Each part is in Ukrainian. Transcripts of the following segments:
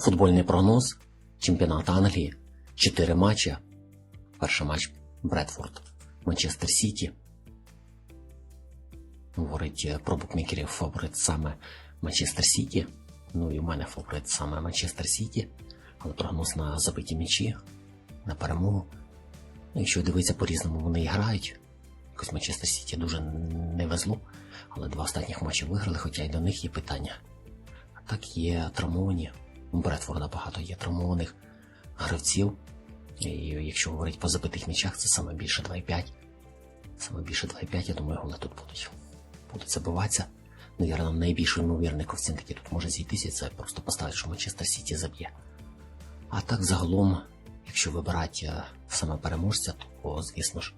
Футбольний прогноз. Чемпіонат Англії. Чотири матчі. Перший матч Бредфорд. Манчестер Сіті. Говорить е, про букмекерів фаворит саме Манчестер Сіті. Ну і в мене фаворит саме Манчестер Сіті. Але прогноз на забиті м'ячі, на перемогу. Ну, якщо дивитися по-різному, вони грають. Якось Манчестер Сіті дуже не везло, але два останніх матчі виграли, хоча й до них є питання. А так є травмовані. У Бредфорда багато є травмованих гравців. І якщо говорити по забитих м'ячах, це саме більше 2,5. Саме більше 2,5, я думаю, голи тут будуть. Будуть забиватися. Навірно, найбільш ймовірний коефіцієнт, який тут може зійтися, це просто поставити, що Манчестер Сіті заб'є. А так загалом, якщо вибирати е, саме переможця, то, звісно ж,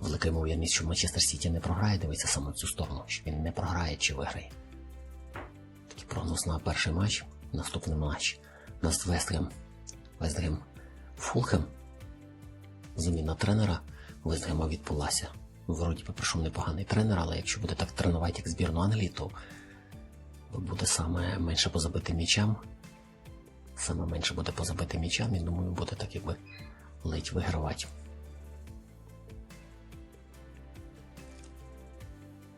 велика ймовірність, що Манчестер Сіті не програє, дивиться саме в цю сторону, що він не програє чи виграє. Такий прогноз на перший матч, наступний матч. У нас Вестгем, Вестгем Фулхем. Заміна тренера Вестгема відбулася. Вроді прийшов непоганий тренер, але якщо буде так тренувати, як збірну Англії, то буде саме менше по забитим м'ячам. Саме менше буде по забитим м'ячам, і думаю, буде так якби ледь вигравати.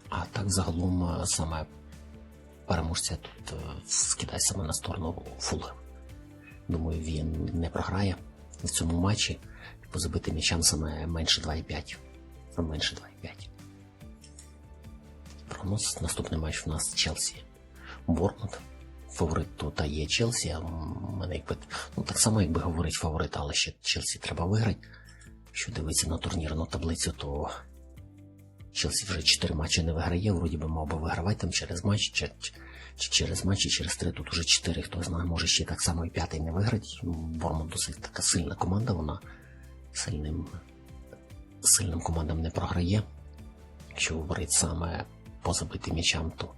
А так загалом е, саме переможця тут е, скидає саме на сторону Фулгем. Думаю, він не програє в цьому матчі. По забитим м'ячам саме менше 2,5. Менше 2,5. Прогноз. Наступний матч у нас Челсі. Бормут. Фаворит тут є Челсі, а мене якби. Ну так само, якби говорить фаворит, але ще Челсі треба виграти. Якщо дивитися на турнірну таблицю, то Челсі вже 4 матчі не виграє, вроді би мав би вигравати там через матч, чи, чи, чи через матч, і через 3, тут уже 4, хто знає, може ще так само і п'ятий не виграти. Ну, Бормут досить така сильна команда, вона сильним, сильним командам не програє. Якщо говорити саме по забитим м'ячам, то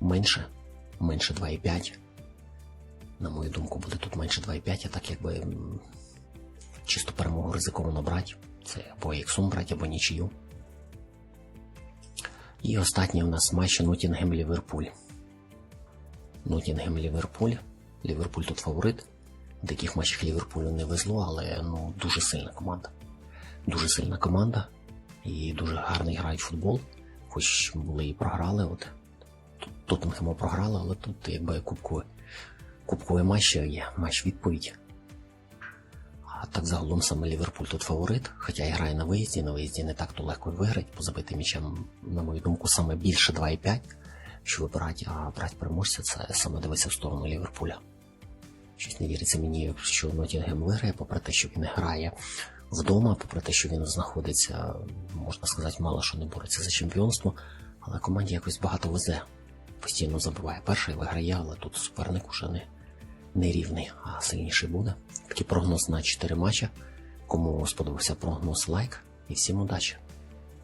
менше, менше 2,5. На мою думку, буде тут менше 2,5, а так якби м, чисто перемогу ризиковано брати. Це або іксум брати, або нічию. І останній у нас матч Нотінгем Ліверпуль. Нотінгем Ліверпуль. Ліверпуль тут фаворит. В деяких матчах Ліверпулю не везло, але ну, дуже сильна команда. Дуже сильна команда. І дуже гарний грають футбол. Хоч були і програли. От. Тоттенхему програли, але тут якби кубковий, кубковий матч є, матч відповідь. А так загалом саме Ліверпуль тут фаворит, хоча і грає на виїзді, на виїзді не так то легко виграти, по забитим м'ячам, на мою думку, саме більше 2,5, що вибирати, а брати переможця це саме дивитися в сторону Ліверпуля. Щось не віриться мені, що Нотінгем виграє, попри те, що він грає вдома, попри те, що він знаходиться, можна сказати, мало що не бореться за чемпіонство, але команді якось багато везе. Постійно забуває перший, виграє, але тут суперник уже не, не рівний, а сильніший буде. Такий прогноз на 4 матча. Кому сподобався прогноз лайк і всім удачі!